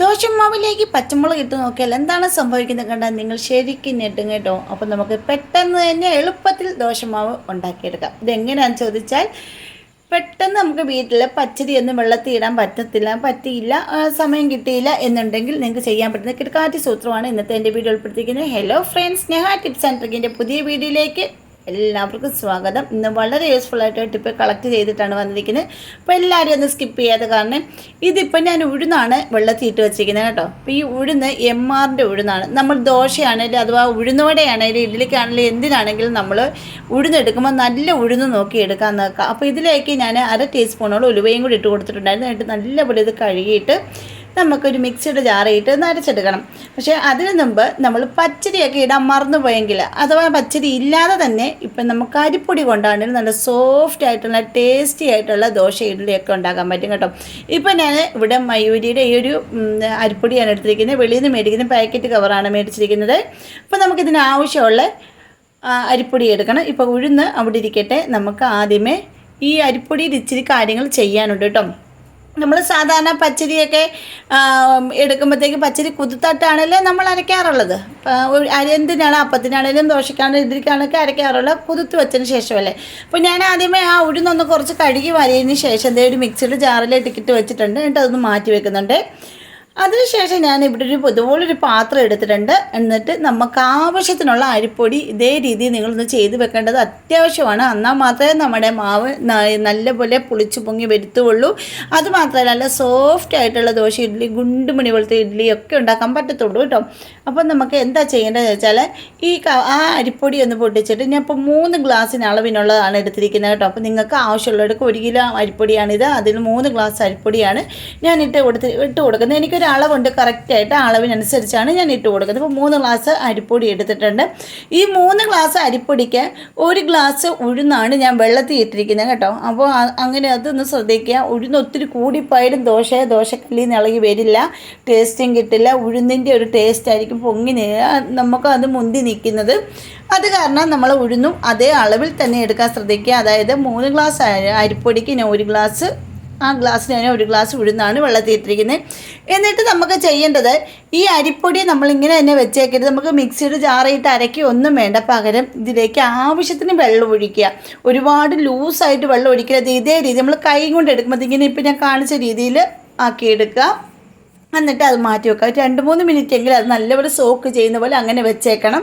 ദോശമാവിലേക്ക് പച്ചമുളക് ഇട്ട് നോക്കിയാൽ എന്താണ് സംഭവിക്കുന്നത് കണ്ടാൽ നിങ്ങൾ ശരിക്കും ഞെട്ടും കേട്ടോ. അപ്പോൾ നമുക്ക് പെട്ടെന്ന് തന്നെ എളുപ്പത്തിൽ ദോശമാവ് ഉണ്ടാക്കിയെടുക്കാം. ഇതെങ്ങനെയാണെന്ന് ചോദിച്ചാൽ പെട്ടെന്ന് നമുക്ക് വീട്ടിൽ പച്ചരി ഒന്നും വെള്ളത്തിൽ ഇടാൻ പറ്റത്തില്ല പറ്റിയില്ല സമയം കിട്ടിയില്ല എന്നുണ്ടെങ്കിൽ നിങ്ങൾക്ക് ചെയ്യാൻ പറ്റുന്ന കിടക്കാറ്റി സൂത്രമാണ് ഇന്നത്തെ എന്റെ വീഡിയോ ഉൾപ്പെടുത്തിയിരിക്കുന്നത്. Hello friends Sneha tips and ട്രിക്കിന്റെ പുതിയ വീഡിയോയിലേക്ക് എല്ലാവർക്കും സ്വാഗതം. ഇന്ന് വളരെ യൂസ്ഫുൾ ആയിട്ട് ടിപ്പ് കളക്ട് ചെയ്തിട്ടാണ് വന്നിരിക്കുന്നത്. അപ്പോൾ എല്ലാവരും ഒന്ന് സ്കിപ്പ് ചെയ്യാതെ കാരണം ഇതിപ്പോൾ ഞാൻ ഉഴുന്നാണ് വെള്ളത്തിൽ ഇട്ട് വെച്ചിരിക്കുന്നത് കേട്ടോ. അപ്പോൾ ഈ ഉഴുന്ന് എം ആറിന്റെ ഉഴുന്നാണ്. നമ്മൾ ദോശയാണെങ്കിലും അഥവാ ഉഴുന്നുവടയാണെങ്കിലും ഇഡ്ഡലിക്കാണെങ്കിലും എന്തിനാണെങ്കിലും നമ്മൾ ഉഴുന്നെടുക്കുമ്പോൾ നല്ല ഉഴുന്ന് നോക്കി എടുക്കാൻ നോക്കുക അപ്പോൾ ഇതിലേക്ക് ഞാൻ അര ടീസ്പൂണോളം ഉലുവയും കൂടി ഇട്ട് കൊടുത്തിട്ടുണ്ടായിരുന്നു. എന്നിട്ട് നല്ലപോലെ ഇത് കഴുകിയിട്ട് നമുക്കൊരു മിക്സിയുടെ ജാറിയിട്ട് നരച്ചെടുക്കണം പക്ഷേ അതിന് മുമ്പ് നമ്മൾ പച്ചരിയൊക്കെ ഇടാൻ മറന്നു പോയെങ്കിൽ അഥവാ പച്ചരി ഇല്ലാതെ തന്നെ ഇപ്പം നമുക്ക് അരിപ്പൊടി കൊണ്ടാണെങ്കിലും നല്ല സോഫ്റ്റ് ആയിട്ടുള്ള ടേസ്റ്റി ആയിട്ടുള്ള ദോശ ഇഡ്ഡലിയൊക്കെ ഉണ്ടാക്കാൻ പറ്റും കേട്ടോ. ഇപ്പം ഞാൻ ഇവിടെ മയൂരിയുടെ ഈ ഒരു അരിപ്പൊടിയാണ് എടുത്തിരിക്കുന്നത് വെളിയിൽ നിന്ന് മേടിക്കുന്ന പാക്കറ്റ് കവറാണ് മേടിച്ചിരിക്കുന്നത്. അപ്പോൾ നമുക്കിതിന് ആവശ്യമുള്ള അരിപ്പൊടി എടുക്കണം. ഇപ്പോൾ ഉഴുന്ന് അവിടെ ഇരിക്കട്ടെ. നമുക്ക് ആദ്യമേ ഈ അരിപ്പൊടിയിൽ ഇച്ചിരി കാര്യങ്ങൾ ചെയ്യാനുണ്ട് കേട്ടോ. നമ്മൾ സാധാരണ പച്ചരിയൊക്കെ എടുക്കുമ്പോഴത്തേക്ക് പച്ചരി കുതുത്തട്ടാണല്ലേ നമ്മൾ അരയ്ക്കാറുള്ളത്. എന്തിനാണ്? അപ്പത്തിനാണേലും ദോശക്കാണെങ്കിലും ഇഡ്ഡലിക്കാണൊക്കെ അരയ്ക്കാറുള്ളത്. കുതിർത്ത് വെച്ചതിന് ശേഷമല്ലേ. അപ്പോൾ ഞാൻ ആദ്യമേ ആ ഉഴുന്നൊന്ന് കുറച്ച് കഴുകി വരയതിന് ശേഷം ദേ ഒരു മിക്സിയുടെ ജാറിലേക്ക് ഇട്ടിട്ട് വെച്ചിട്ടുണ്ട്. എന്നിട്ട് അതൊന്ന് മാറ്റി വെക്കുന്നുണ്ട്. അതിനുശേഷം ഞാൻ ഇവിടെ ഒരു ഇതുപോലൊരു പാത്രം എടുത്തിട്ടുണ്ട്. എന്നിട്ട് നമുക്ക് ആവശ്യത്തിനുള്ള അരിപ്പൊടി ഇതേ രീതിയിൽ നിങ്ങളൊന്ന് ചെയ്ത് വെക്കേണ്ടത് അത്യാവശ്യമാണ്. എന്നാൽ മാത്രമേ നമ്മുടെ മാവ് നല്ലപോലെ പുളിച്ചു പൊങ്ങി വരുത്തുള്ളൂ. അത് മാത്രമല്ല നല്ല സോഫ്റ്റ് ആയിട്ടുള്ള ദോശ ഇഡ്ഡലി ഗുണ്ടുമണി പോലത്തെ ഇഡ്ഡലി ഒക്കെ ഉണ്ടാക്കാൻ പറ്റത്തുള്ളൂ കേട്ടോ. അപ്പം നമുക്ക് എന്താ ചെയ്യേണ്ടതെന്ന് വെച്ചാൽ ഈ ആ അരിപ്പൊടി ഒന്ന് പൊട്ടിച്ചിട്ട് ഞാൻ ഇപ്പോൾ മൂന്ന് ഗ്ലാസ്സിന് അളവിനുള്ളതാണ് എടുത്തിരിക്കുന്നത് കേട്ടോ. അപ്പോൾ നിങ്ങൾക്ക് ആവശ്യമുള്ളവർക്ക് ഒരു കിലോ അരിപ്പൊടിയാണിത്. അതിൽ മൂന്ന് ഗ്ലാസ് അരിപ്പൊടിയാണ് ഞാൻ ഇട്ട് കൊടുത്ത് ഇട്ട് കൊടുക്കുന്നത്. എനിക്കൊരു അളവുണ്ട് കറക്റ്റായിട്ട് അളവിനനുസരിച്ചാണ് ഞാൻ ഇട്ട് കൊടുക്കുന്നത്. ഇപ്പോൾ മൂന്ന് ഗ്ലാസ് അരിപ്പൊടി എടുത്തിട്ടുണ്ട്. ഈ മൂന്ന് ഗ്ലാസ് അരിപ്പൊടിക്ക് ഒരു ഗ്ലാസ് ഉഴുന്നാണ് ഞാൻ വെള്ളത്തിൽ ഇട്ടിരിക്കുന്നത് കേട്ടോ. അപ്പോൾ അങ്ങനെ അതൊന്ന് ശ്രദ്ധിക്കുക. ഉഴുന്ന് ഒത്തിരി കൂടിപ്പോയാലും ദോശ ദോശക്കല്ലിൽ നിന്ന് ഇളകി വരില്ല. ടേസ്റ്റും കിട്ടില്ല. ഉഴുന്നിന്റെ ഒരു ടേസ്റ്റ് ആയിരിക്കും പൊങ്ങി നമുക്ക് അത് മുന്തി നിൽക്കുന്നത്. അത് കാരണം നമ്മൾ ഉഴുന്നും അതേ അളവിൽ തന്നെ എടുക്കാൻ ശ്രദ്ധിക്കുക. അതായത് മൂന്ന് ഗ്ലാസ് അരിപ്പൊടിക്ക് ഞാൻ ഒരു ഗ്ലാസ് ആ ഗ്ലാസ്സിന് തന്നെ ഒരു ഗ്ലാസ് ഉഴുന്നാണ് വെള്ളത്തിൽ ഇട്ടിരിക്കുന്നത് എന്നിട്ട് നമുക്ക് ചെയ്യേണ്ടത് ഈ അരിപ്പൊടി നമ്മളിങ്ങനെ തന്നെ വെച്ചേക്കരുത്. നമുക്ക് മിക്സിയുടെ ജാറിയിട്ട് അരക്കി ഒന്നും വേണ്ട. പകരം ഇതിലേക്ക് ആവശ്യത്തിന് വെള്ളം ഒഴിക്കുക. ഒരുപാട് ലൂസായിട്ട് വെള്ളം ഒഴിക്കരുത്. ഇതേ രീതി നമ്മൾ കൈ കൊണ്ട് ഇങ്ങനെ ഇപ്പം ഞാൻ കാണിച്ച രീതിയിൽ ആക്കിയെടുക്കുക. എന്നിട്ട് അത് മാറ്റി വെക്കുക. രണ്ട് മൂന്ന് മിനിറ്റ് എങ്കിലും അത് നല്ലപോലെ സോക്ക് ചെയ്യുന്ന പോലെ അങ്ങനെ വെച്ചേക്കണം.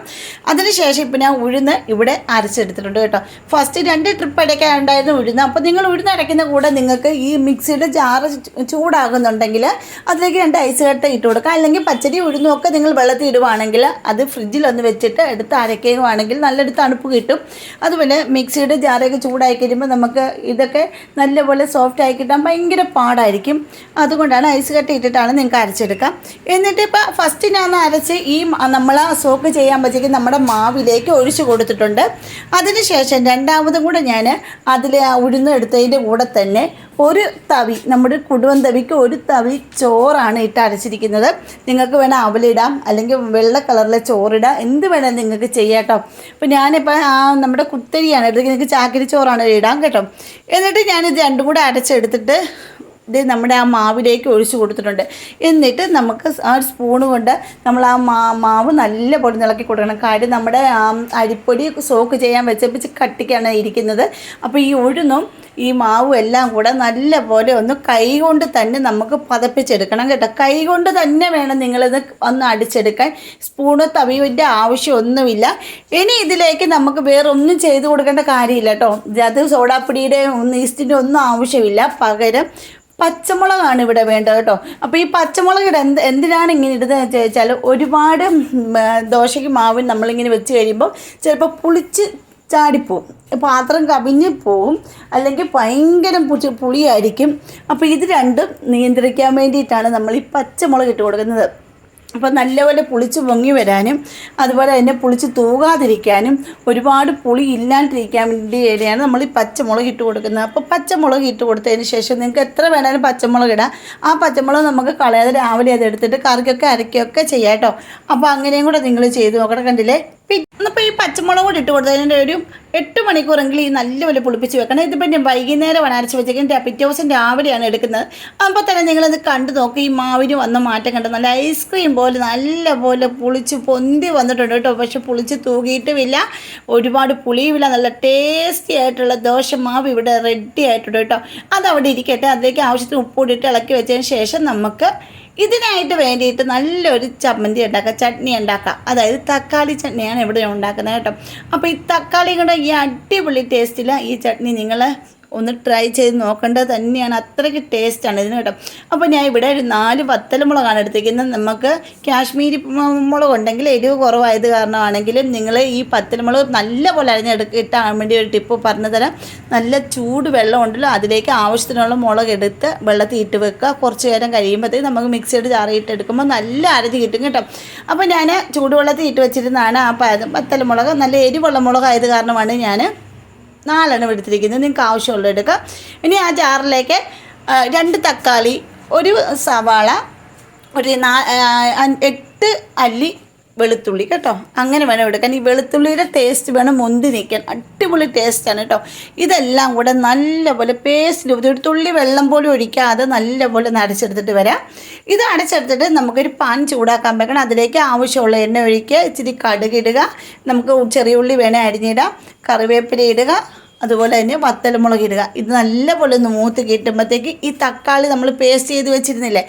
അതിനുശേഷം ഇപ്പം ഞാൻ ഉഴുന്ന് ഇവിടെ അരച്ചെടുത്തിട്ടുണ്ട് കേട്ടോ. ഫസ്റ്റ് രണ്ട് ട്രിപ്പ് അടയ്ക്കാനുണ്ടായിരുന്നു ഉഴുന്ന്. അപ്പോൾ നിങ്ങൾ ഉഴുന്ന് അരയ്ക്കുന്ന കൂടെ നിങ്ങൾക്ക് ഈ മിക്സിയുടെ ജാറ് ചൂടാകുന്നുണ്ടെങ്കിൽ അതിലേക്ക് രണ്ട് ഐസ് കട്ട ഇട്ട് കൊടുക്കുക. അല്ലെങ്കിൽ പച്ചരി ഉഴുന്നൊക്കെ നിങ്ങൾ വെള്ളത്തിൽ ഇടുവാണെങ്കിൽ അത് ഫ്രിഡ്ജിലൊന്ന് വെച്ചിട്ട് എടുത്ത് അരയ്ക്കുകയാണെങ്കിൽ നല്ലൊരു തണുപ്പ് കിട്ടും. അതുപോലെ മിക്സിയുടെ ജാറൊക്കെ ചൂടായി കഴിയുമ്പോൾ നമുക്ക് ഇതൊക്കെ നല്ലപോലെ സോഫ്റ്റ് ആയി കിട്ടാൻ ഭയങ്കര പാടായിരിക്കും. അതുകൊണ്ടാണ് ഐസ് കട്ട ഇട്ടിട്ടാണ് നിങ്ങൾക്ക് അരച്ചെടുക്കാം. എന്നിട്ട് ഇപ്പോൾ ഫസ്റ്റ് ഞാൻ അരച്ച് ഈ നമ്മൾ സോക്ക് പറ്റിയെങ്കിൽ നമ്മുടെ മാവിലേക്ക് ഒഴിച്ചു കൊടുത്തിട്ടുണ്ട്. അതിനുശേഷം രണ്ടാമതും കൂടെ ഞാൻ അതിൽ ഉഴുന്ന് കൂടെ തന്നെ ഒരു തവി നമ്മുടെ കുടുവൻ തവിക്ക് ഒരു തവി ചോറാണ് ഇട്ട് അരച്ചിരിക്കുന്നത്. നിങ്ങൾക്ക് വേണം അവലിടാം അല്ലെങ്കിൽ വെള്ള കളറിലെ ചോറിടാം എന്ത് വേണേലും നിങ്ങൾക്ക് ചെയ്യാം കേട്ടോ അപ്പോൾ ഞാനിപ്പോൾ നമ്മുടെ കുത്തരിയാണ് അല്ലെങ്കിൽ നിങ്ങൾക്ക് ചാക്കരി ചോറാണ് ഇടാം കേട്ടോ. എന്നിട്ട് ഞാനിത് രണ്ടും കൂടെ അരച്ചെടുത്തിട്ട് ഇത് നമ്മുടെ ആ മാവിലേക്ക് ഒഴിച്ചു കൊടുത്തിട്ടുണ്ട്. എന്നിട്ട് നമുക്ക് ആ ഒരു സ്പൂൺ കൊണ്ട് നമ്മൾ ആ മാ മാവ് നല്ല പൊടി ഇളക്കി കൊടുക്കണം. കാര്യം നമ്മുടെ അരിപ്പൊടി സോക്ക് ചെയ്യാൻ വെച്ചപ്പിച്ച് കട്ടിക്കാണ് ഇരിക്കുന്നത്. അപ്പോൾ ഈ ഉഴുന്നും ഈ മാവും എല്ലാം കൂടെ നല്ല പോലെ ഒന്ന് കൈ കൊണ്ട് തന്നെ നമുക്ക് പതപ്പിച്ചെടുക്കണം കേട്ടോ. കൈ കൊണ്ട് തന്നെ വേണം നിങ്ങളിത് ഒന്ന് അടിച്ചെടുക്കാൻ. സ്പൂണ് തവിയുടെ ആവശ്യമൊന്നുമില്ല. ഇനി ഇതിലേക്ക് നമുക്ക് വേറെ ഒന്നും ചെയ്ത് കൊടുക്കേണ്ട കാര്യമില്ല കേട്ടോ. അത് സോഡാപ്പൊടിയുടെ ഒന്നും ഈസ്റ്റിന്റെ ഒന്നും ആവശ്യമില്ല. പകരം പച്ചമുളകാണ് ഇവിടെ വേണ്ടത് കേട്ടോ. അപ്പോൾ ഈ പച്ചമുളക് ഇട എന്ത് എന്തിനാണ് ഇങ്ങനെ ഇടുന്നത് ചോദിച്ചാൽ ഒരുപാട് ദോശയ്ക്ക് മാവ് നമ്മളിങ്ങനെ വെച്ച് കഴിയുമ്പോൾ ചിലപ്പോൾ പുളിച്ച് ചാടിപ്പോവും. പാത്രം കവിഞ്ഞ് പോവും അല്ലെങ്കിൽ ഭയങ്കര പുളി പുളിയായിരിക്കും. അപ്പോൾ ഇത് രണ്ടും നിയന്ത്രിക്കാൻ വേണ്ടിയിട്ടാണ് നമ്മൾ ഈ പച്ചമുളക് ഇട്ട് കൊടുക്കുന്നത്. അപ്പോൾ നല്ലപോലെ പുളിച്ച് പൊങ്ങി വരാനും അതുപോലെ തന്നെ പുളിച്ച് തൂകാതിരിക്കാനും ഒരുപാട് പുളി ഇല്ലാണ്ടിരിക്കാൻ വേണ്ടിയാണ് നമ്മൾ ഈ പച്ചമുളക് ഇട്ട് കൊടുക്കുന്നത്. അപ്പോൾ പച്ചമുളക് ഇട്ട് കൊടുത്തതിന് ശേഷം നിങ്ങൾക്ക് എത്ര വേണമെങ്കിലും പച്ചമുളക് ഇടാം. ആ പച്ചമുളക് നമുക്ക് കളയാതെ രാവിലെ അത് എടുത്തിട്ട് കറിക്കൊക്കെ അരയ്ക്കുകയൊക്കെ ചെയ്യാം കേട്ടോ. അപ്പോൾ അങ്ങനെയും കൂടെ നിങ്ങൾ ചെയ്ത് നോക്കണം. കണ്ടില്ലേ? ഇന്നിപ്പോൾ ഈ പച്ചമുളക് കൂടി ഇട്ട് കൊടുത്തതിന്റെ ഒരു എട്ട് മണിക്കൂറെങ്കിലും ഈ നല്ലപോലെ പുളിപ്പിച്ച് വെക്കണം. ഇതിപ്പോൾ ഞാൻ വൈകുന്നേരമാണ് അരച്ച് വെച്ചേക്കുന്നത്. പിറ്റേ ദിവസം രാവിലെയാണ് എടുക്കുന്നത്. അപ്പോൾ തന്നെ നിങ്ങളത് കണ്ടു നോക്കി. ഈ മാവിന് വന്ന മാറ്റം കണ്ട്. നല്ല ഐസ്ക്രീം പോലെ നല്ലപോലെ പുളിച്ച് പൊന്തി വന്നിട്ടുണ്ട് കേട്ടോ. പക്ഷെ പുളിച്ച് തൂകിയിട്ടുമില്ല. ഒരുപാട് പുളിയുമില്ല. നല്ല ടേസ്റ്റി ആയിട്ടുള്ള ദോശ മാവ് ഇവിടെ റെഡി ആയിട്ടുണ്ട് കേട്ടോ. അതവിടെ ഇരിക്കട്ടെ. അതിലേക്ക് ആവശ്യത്തിന് ഉപ്പ് ഉപ്പൂടിയിട്ട് ഇളക്കി വെച്ചതിന് ശേഷം നമുക്ക് ഇതിനായിട്ട് വേണ്ടിയിട്ട് നല്ലൊരു ചമ്മന്തി ഉണ്ടാക്കുക ചട്നി ഉണ്ടാക്കാം. അതായത് തക്കാളി ചട്നിയാണ് ഇവിടെ ഉണ്ടാക്കുന്നത് കേട്ടോ. അപ്പോൾ ഈ തക്കാളി കൂടെ ഈ അടിപൊളി ടേസ്റ്റിൽ ഈ ചട്നി നിങ്ങൾ ഒന്ന് ട്രൈ ചെയ്ത് നോക്കേണ്ടത് തന്നെയാണ്. അത്രയ്ക്ക് ടേസ്റ്റാണ് ഇതിന് കേട്ടോ. അപ്പോൾ ഞാൻ ഇവിടെ ഒരു നാല് വത്തലമുളകാണ് എടുത്തിരിക്കുന്നത് നമുക്ക് കാശ്മീരി മുളക് ഉണ്ടെങ്കിൽ എരിവ് കുറവായത് കാരണമാണെങ്കിലും നിങ്ങൾ ഈ പത്തലമുളക് നല്ലപോലെ അരിഞ്ഞെടുക്ക ഇട്ടാൻ വേണ്ടി ഒരു ടിപ്പ് പറഞ്ഞു തരാം നല്ല ചൂട് വെള്ളം ഉണ്ടല്ലോ അതിലേക്ക് ആവശ്യത്തിനുള്ള മുളക് എടുത്ത് വെള്ളത്തിൽ ഇട്ട് വെക്കുക. കുറച്ച് നേരം കഴിയുമ്പോഴത്തേക്ക് നമുക്ക് മിക്സിയുടെ ചാറിയിട്ട് എടുക്കുമ്പോൾ നല്ല അരഞ്ഞ് കിട്ടും കേട്ടോ. അപ്പോൾ ഞാൻ ചൂടുവെള്ളത്തിൽ ഇട്ട് വെച്ചിരുന്നാണ് ആ പത്തലമുളക് നല്ല എരിവുള്ള മുളകായത് കാരണമാണ് ഞാൻ നാലെണ്ണം എടുത്തിരിക്കുന്നത് നിങ്ങൾക്ക് ആവശ്യമുള്ള എടുക്കുക ഇനി ആ ജാറിലേക്ക് രണ്ട് തക്കാളി ഒരു സവാള ഒരു നാ എട്ട് അല്ലി വെളുത്തുള്ളി കേട്ടോ. അങ്ങനെ വേണം എടുക്കാൻ. ഈ വെളുത്തുള്ളിയുടെ ടേസ്റ്റ് വേണം മുന്തി നിൽക്കാൻ അടിപൊളി ടേസ്റ്റാണ് കേട്ടോ. ഇതെല്ലാം കൂടെ നല്ലപോലെ പേസ്റ്റ് രൂപത്തിൽ ഒരു തുള്ളി വെള്ളം പോലും ഒഴിക്കാതെ നല്ലപോലെ അടച്ചെടുത്തിട്ട് വരാം. ഇത് അടച്ചെടുത്തിട്ട് നമുക്കൊരു പാൻ ചൂടാക്കാൻ വെക്കണം. അതിലേക്ക് ആവശ്യമുള്ള എണ്ണ ഒഴിക്കുക. ഇച്ചിരി കടുകിടുക നമുക്ക് ചെറിയ ഉള്ളി വേണേൽ അരിഞ്ഞിടാം. കറിവേപ്പില ഇടുക. അതുപോലെ തന്നെ വത്തലമുളക് ഇടുക. ഇത് നല്ലപോലെ ഒന്ന് മൂത്ത് കിട്ടുമ്പോഴത്തേക്ക് ഈ തക്കാളി നമ്മൾ പേസ്റ്റ് ചെയ്ത് വെച്ചിരുന്നില്ലേ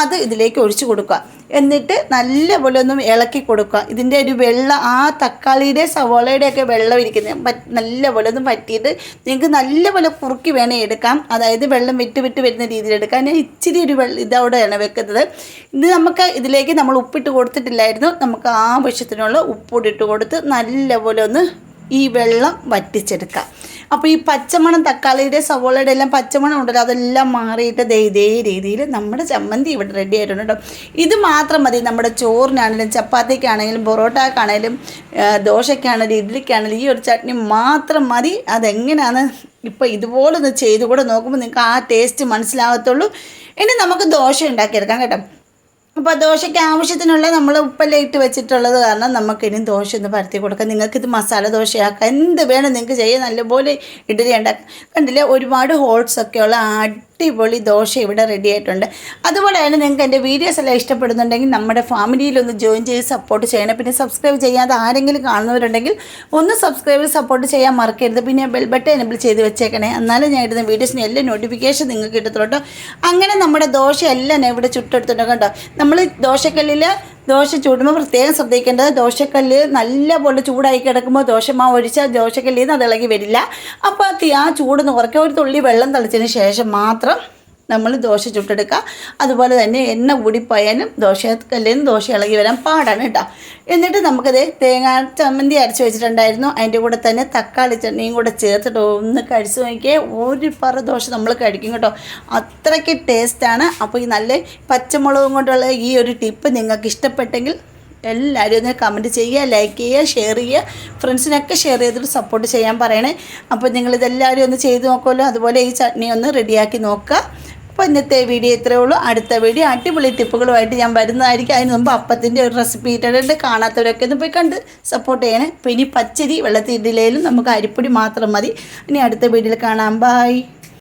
അത് ഇതിലേക്ക് ഒഴിച്ചു കൊടുക്കുക. എന്നിട്ട് നല്ലപോലെ ഒന്ന് ഇളക്കി കൊടുക്കുക. ഇതിന്റെ ഒരു വെള്ളം ആ തക്കാളിയുടെ സവോളയുടെ ഒക്കെ വെള്ളം ഇരിക്കുന്നത് പറ്റ് നല്ലപോലെ ഒന്ന് പറ്റിയിട്ട് നിങ്ങൾക്ക് നല്ലപോലെ കുറുക്കി വേണേൽ എടുക്കാം. അതായത് വെള്ളം വിട്ട് വിട്ട് വരുന്ന രീതിയിൽ എടുക്കാം. ഞാൻ ഇച്ചിരി ഒരു വെള്ളം ഇതവിടെയാണ് വെക്കുന്നത്. ഇത് നമുക്ക് ഇതിലേക്ക് നമ്മൾ ഉപ്പിട്ട് കൊടുത്തിട്ടില്ലായിരുന്നു. നമുക്ക് ആവശ്യത്തിനുള്ള ഉപ്പൂടിട്ട് കൊടുത്ത് നല്ലപോലെ ഒന്ന് ഈ വെള്ളം വറ്റിച്ചെടുക്കാം. അപ്പോൾ ഈ പച്ചമണം തക്കാളിയുടെ സവോളയുടെ എല്ലാം പച്ചമണം ഉണ്ടല്ലോ അതെല്ലാം മാറിയിട്ട് ദേ ഇതേ രീതിയിൽ നമ്മുടെ ചമ്മന്തി ഇവിടെ റെഡി ആയിട്ടുണ്ട് കേട്ടോ ഇത് മാത്രം മതി നമ്മുടെ ചോറിനാണെങ്കിലും ചപ്പാത്തിക്കാണെങ്കിലും പൊറോട്ടക്കാണെങ്കിലും ദോശയ്ക്കാണെങ്കിലും ഇഡ്ഡലിക്കാണെങ്കിലും ഈ ഒരു ചട്നി മാത്രം മതി. അതെങ്ങനെയാണ് ഇപ്പോൾ ഇതുപോലെ ഒന്ന് ചെയ്ത് കൂടെ നോക്കുമ്പോൾ നിങ്ങൾക്ക് ആ ടേസ്റ്റ് മനസ്സിലാകത്തുള്ളൂ ഇനി നമുക്ക് ദോശ ഉണ്ടാക്കിയെടുക്കാം കേട്ടോ. അപ്പോൾ ദോശയ്ക്ക് ആവശ്യത്തിനുള്ള നമ്മൾ ഉപ്പെല്ലാം ഇട്ട് വെച്ചിട്ടുള്ളത് കാരണം നമുക്ക് ഇനി ദോശ ഒന്ന് പരത്തി കൊടുക്കാം. നിങ്ങൾക്ക് ഇത് മസാല ദോശയാക്കാം. എന്ത് വേണം നിങ്ങൾക്ക് ചെയ്യാൻ നല്ലപോലെ ഇഡലി ഉണ്ടാക്കാം. കണ്ടില്ലേ ഒരുപാട് ഹോൾസ് ഒക്കെയുള്ള അടിപൊളി ദോശ ഇവിടെ റെഡി ആയിട്ടുണ്ട്. അതുപോലെ തന്നെ നിങ്ങൾക്ക് എന്റെ വീഡിയോസ് എല്ലാം ഇഷ്ടപ്പെടുന്നുണ്ടെങ്കിൽ നമ്മുടെ ഫാമിലിയിലൊന്ന് ജോയിൻ ചെയ്ത് സപ്പോർട്ട് ചെയ്യണം. പിന്നെ സബ്സ്ക്രൈബ് ചെയ്യാതെ ആരെങ്കിലും കാണുന്നവരുണ്ടെങ്കിൽ ഒന്ന് സബ്സ്ക്രൈബ് സപ്പോർട്ട് ചെയ്യാൻ മറക്കരുത്. പിന്നെ ബെൽ ബട്ടൺ എനബിൾ ചെയ്ത് വെച്ചേക്കണേ. എന്നാലും ഞാൻ ഇടുന്ന വീഡിയോസിന് എല്ലാ നോട്ടിഫിക്കേഷൻ നിങ്ങൾക്ക് കിട്ടത്തുള്ളൂ കേട്ടോ. അങ്ങനെ നമ്മുടെ ദോശ എല്ലാം ഇവിടെ ചുട്ടെടുത്തിട്ടുണ്ട് കേട്ടോ. നമ്മൾ ദോശക്കല്ലിൽ ദോശ ചൂടുമ്പോൾ പ്രത്യേകം ശ്രദ്ധിക്കേണ്ടത് ദോശക്കല്ല് നല്ലപോലെ ചൂടായി കിടക്കുമ്പോൾ ദോശമാവ് ഒഴിച്ചാൽ ദോശക്കല്ലിൽ നിന്ന് അത് ഇളകി വരില്ല. അപ്പോൾ ആ ചൂട് കുറയ്ക്കുക ഒരു തുള്ളി വെള്ളം തളിച്ചതിന് ശേഷം മാത്രം നമ്മൾ ദോശ ചുട്ടെടുക്കുക. അതുപോലെ തന്നെ എണ്ണ കൂടിപ്പോയാലും ദോശക്കല്ലിൽ നിന്ന് ദോശ ഇളകി വരാൻ പാടാണ് കേട്ടോ. എന്നിട്ട് നമുക്കത് തേങ്ങ ചമ്മന്തി അരച്ച് വെച്ചിട്ടുണ്ടായിരുന്നു. അതിന്റെ കൂടെ തന്നെ തക്കാളി ചട്നിയും കൂടെ ചേർത്തിട്ട് ഒന്ന് കഴിച്ചു നോക്കിയാൽ ഒരു പറ ദോശ നമ്മൾ കഴിക്കും കേട്ടോ. അത്രയ്ക്ക് ടേസ്റ്റാണ് അപ്പോൾ ഈ നല്ല പച്ചമുളകും കൊണ്ടുള്ള ഈ ഒരു ടിപ്പ് നിങ്ങൾക്ക് ഇഷ്ടപ്പെട്ടെങ്കിൽ എല്ലാവരും ഒന്ന് കമന്റ് ചെയ്യുക ലൈക്ക് ചെയ്യുക ഷെയർ ചെയ്യുക. ഫ്രണ്ട്സിനൊക്കെ ഷെയർ ചെയ്തിട്ട് സപ്പോർട്ട് ചെയ്യാൻ പറയണേ. അപ്പോൾ നിങ്ങളിതെല്ലാവരും ഒന്ന് ചെയ്ത് നോക്കുമല്ലോ. അതുപോലെ ഈ ചട്നി ഒന്ന് റെഡിയാക്കി നോക്കുക. അപ്പോൾ ഇന്നത്തെ വീഡിയോ ഇത്രയേ ഉള്ളൂ. അടുത്ത വീഡിയോ അടിപൊളി ടിപ്പുകളുമായിട്ട് ഞാൻ വരുന്നതായിരിക്കും. അതിന് മുമ്പ് അപ്പത്തിന്റെ ഒരു റെസിപ്പി ഇട്ടിട്ടുണ്ട്. കാണാത്തവരൊക്കെ ഒന്ന് പോയി കണ്ട് സപ്പോർട്ട് ചെയ്യണേ. അപ്പോൾ ഇനി പച്ചരി വെള്ളത്തിയിടിലേലും നമുക്ക് അരിപ്പൊടി മാത്രം മതി. ഇനി അടുത്ത വീഡിയോയിൽ കാണാം. ബായ്